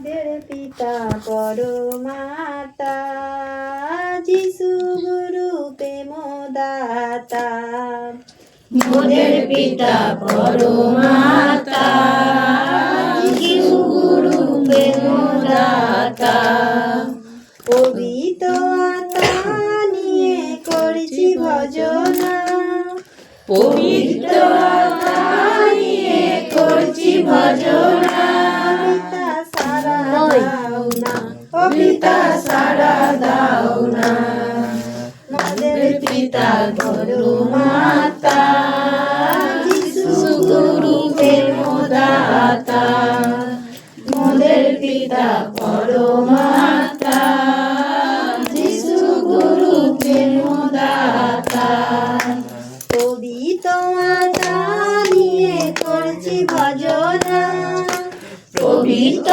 আমাদের পিতা পরমাতা যিশু গুরু প্রেমদাতা। মোদের পিতা পরমাতা যিশু গুরু প্রেমদাতা। পবিত্র আত্মা নিয়ে করছি ভজনা। পবিত্র আত্মা নিয়ে করছি ভজনা। পিতা সারা দাও না। মোদের পিতা পরমাতা যিশু গুরু প্রেমদাতা মোদের পিতা পরমাতা যিশু গুরু প্রেমদাতা পবিত্র আত্মা নিয়ে করছি ভজনা। পবিত্র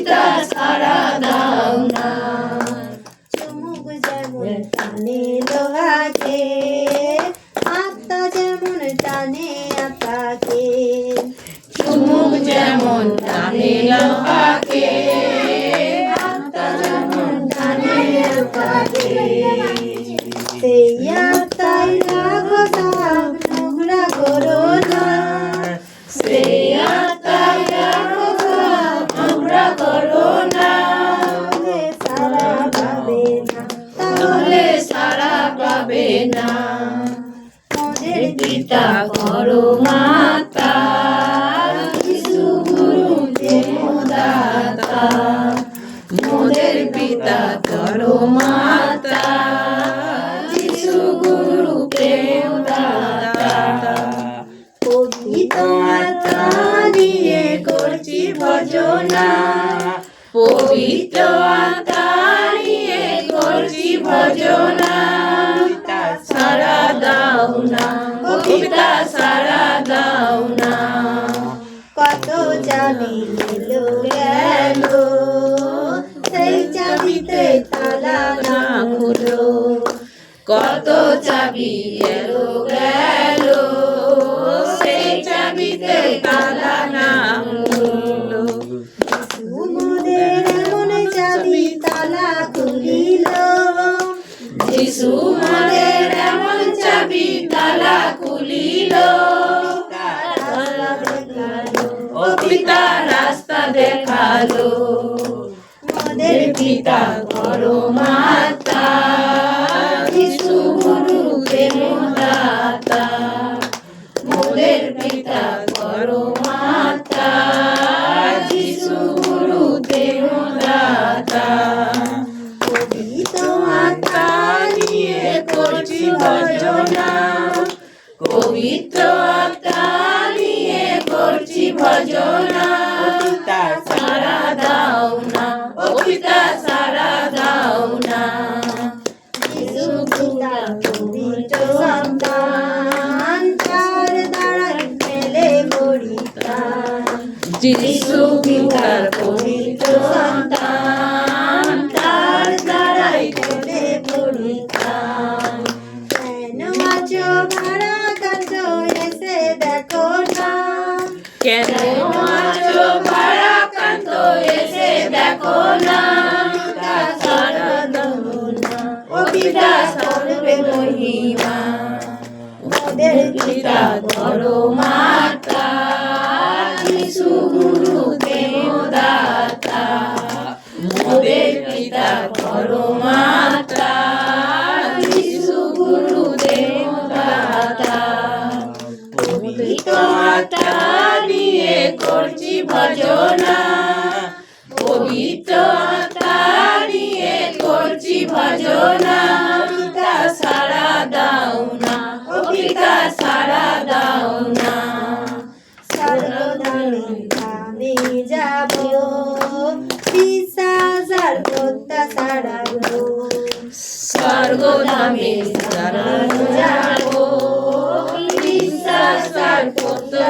পিতা সারা দাও না। চুমুক যেমন না। পিতা করো মাতা যিশু গুরু প্রেমদাতা মোদের পিতা করো মাতা যিশু গুরু প্রেমদাতা পবিত্র আত্মা দিয়ে করছি ভজনা। পবিত্র নিয়ে করছি ভজনা। সারা দাও না। কত চাবি এলো গেল, সেই চাবিতে তালা না খুলো কত চাবি এলো গেল, সেই চাবিতে তালা না খুলো চাবি তালা খুলিল, যিশু মনের দেখাল মোদের পিতা করো মাতা যিশু গুরু প্রেমদাতা মোদের পিতা করো মাতা যিশু গুরু প্রেমদাতা পবিত্র আত্মা নিয়ে করছি ভজনা। পবিত্র আত্মা নিয়ে করছি ভজনা। যিশু পিতার পবিত্র সন্তান, তার দ্বারাই করে কেন আছো কাজ এসে দেখো না? কেন আছো ভারাকান্ত এসে দেখো না? আত্মা নিয়ে করছি ভজনা। পবিত্র আত্মা নিয়ে করছি ভজনা। পিতা সারা দাও না ও পিতা সারা দাও না। আমি যাব পিসাজার প্রত্যাশার স্বর্গধামে শরণ যাব।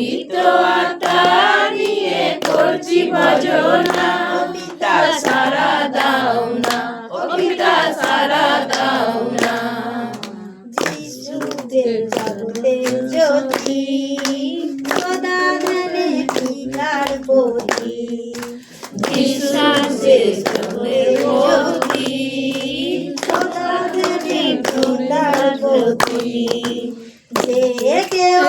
পবিত্র আত্মা দিয়ে করছি ভজনা। পিতা সারা দাও না ও পিতা সারা দাও না। যিশুদের জগতের জ্যোতি যে কেউ